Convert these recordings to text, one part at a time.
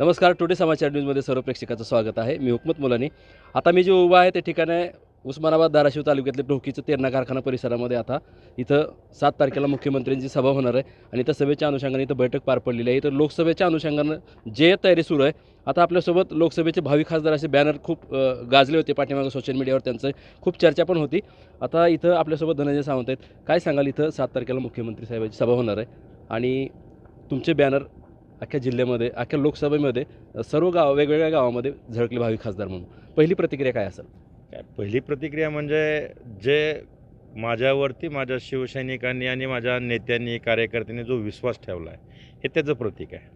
नमस्कार टुडे समाचार न्यूजमध्ये सर्व प्रेक्षकाचं स्वागत आहे. मी हुकमत मुलानी. आता मी जे उभा आहे ते ठिकाण आहे उस्मानाबाद धाराशिव तालुक्यातल्या ढोकीचं तेरणा कारखाना परिसरामध्ये आता. इथं सात तारखेला मुख्यमंत्र्यांची सभा होणार आहे आणि त्या सभेच्या अनुषंगाने इथं बैठक पार पडलेली आहे. इथं लोकसभेच्या अनुषंगानं जे तयारी सुरू आहे आता आपल्यासोबत लोकसभेचे भावी खासदार असे बॅनर खूप गाजले होते पाठीमागं सोशल मीडियावर त्यांचं. खूप चर्चा पण होती. आता इथं आपल्यासोबत धनंजय सावंत आहेत. काय सांगाल? इथं सात तारखेला मुख्यमंत्री साहेबांची सभा होणार आहे. आणि तुमचे बॅनर अख्ख्या जिल्ह्यामध्ये अख्ख्या लोकसभेमध्ये सर्व गाव वेगवेगळ्या गावामध्ये झळकले भावी खासदार म्हणून. पहिली प्रतिक्रिया काय असेल? काय पहिली प्रतिक्रिया म्हणजे जे माझ्यावरती माझ्या शिवसैनिकांनी आणि माझ्या नेत्यांनी कार्यकर्त्यांनी जो विश्वास ठेवला आहे हे त्याचं प्रतीक आहे.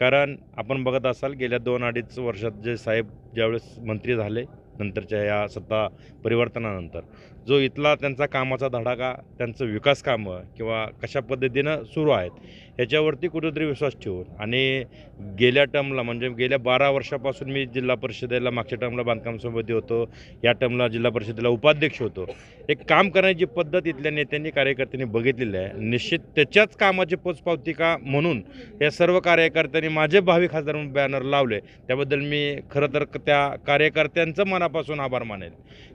कारण आपण बघत असाल गेल्या दोन अडीच वर्षात जे साहेब ज्यावेळेस मंत्री झाले नंतरच्या या सत्ता परिवर्तनानंतर. जो इथला त्यांचा कामाचा धडाका त्यांचं विकास कामं किंवा कशा पद्धतीनं सुरू आहेत ह्याच्यावरती कुठेतरी विश्वास ठेवून आणि गेल्या टर्मला म्हणजे गेल्या बारा वर्षापासून मी जिल्हा परिषदेला मागच्या टर्मला बांधकाम समिती होतो या टर्मला जिल्हा परिषदेला उपाध्यक्ष होतो. एक काम करण्याची पद्धत इथल्या नेत्यांनी कार्यकर्त्यांनी बघितलेली आहे. निश्चित त्याच्याच कामाची पोचपावती म्हणून या सर्व कार्यकर्त्यांनी माझे भावी खासदार म्हणून बॅनर लावले. त्याबद्दल मी खरं तर त्या कार्यकर्त्यांचं मनापासून आभार मानेल.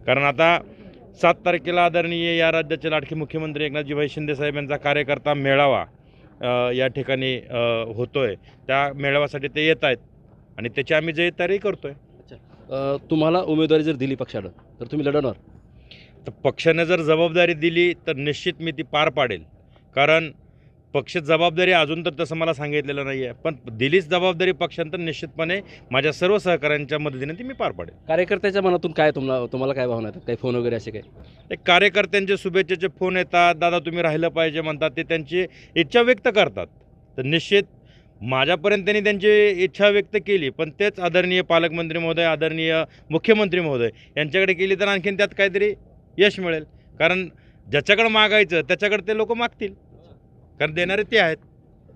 कारण आता सात तारखेला आदरणीय या राज्याचे लाडके मुख्यमंत्री एकनाथजीभाई शिंदे साहेब यांचा कार्यकर्ता मेळावा या ठिकाणी अ, होतोय. त्या मेळाव्यासाठी ते येत आहेत आणि त्याची आम्ही जे तयारी करतोय अ, तुम्हाला उमेदवारी जर दिली पक्षानं तर तुम्ही लढवणार? तर पक्षाने जर जबाबदारी दिली तर निश्चित मी ती पार पाडेल. कारण पक्ष जबाबदारी अजून तर तसं मला सांगितलेलं नाही आहे पण दिलीच जबाबदारी पक्षानं तर निश्चितपणे माझ्या सर्व सहकाऱ्यांच्या मदतीने ती मी पार पाडेल. कार्यकर्त्याच्या मनातून काय तुम्हाला तुम्हाला काय भावना येतात? काही फोन वगैरे असे काय एक कार्यकर्त्यांचे शुभेच्छेचे फोन येतात. दादा तुम्ही राहिलं पाहिजे म्हणतात. ते त्यांची इच्छा व्यक्त करतात. तर निश्चित माझ्यापर्यंत त्यांनी त्यांची इच्छा व्यक्त केली पण तेच आदरणीय पालकमंत्री महोदय आदरणीय मुख्यमंत्री महोदय यांच्याकडे केली तर आणखीन त्यात काहीतरी यश मिळेल. कारण ज्याच्याकडे मागायचं त्याच्याकडे ते लोक मागतील. कारण देणारे ते आहेत.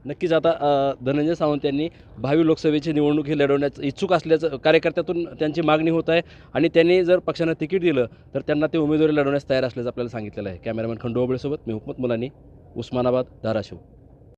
नक्कीच आता अ, धनंजय सावंत यांनी भावी लोकसभेची निवडणूक ही लढवण्याचं इच्छुक असल्याचं कार्यकर्त्यातून त्यांची मागणी होत आहे आणि त्यांनी जर पक्षानं तिकीट दिलं तर त्यांना ते उमेदवारी लढवण्यास तयार असल्याचं आपल्याला सांगितलेलं आहे. कॅमेरामॅन खंडोबळेसोबत मी हुकमत मुलानी उस्मानाबाद धाराशिव.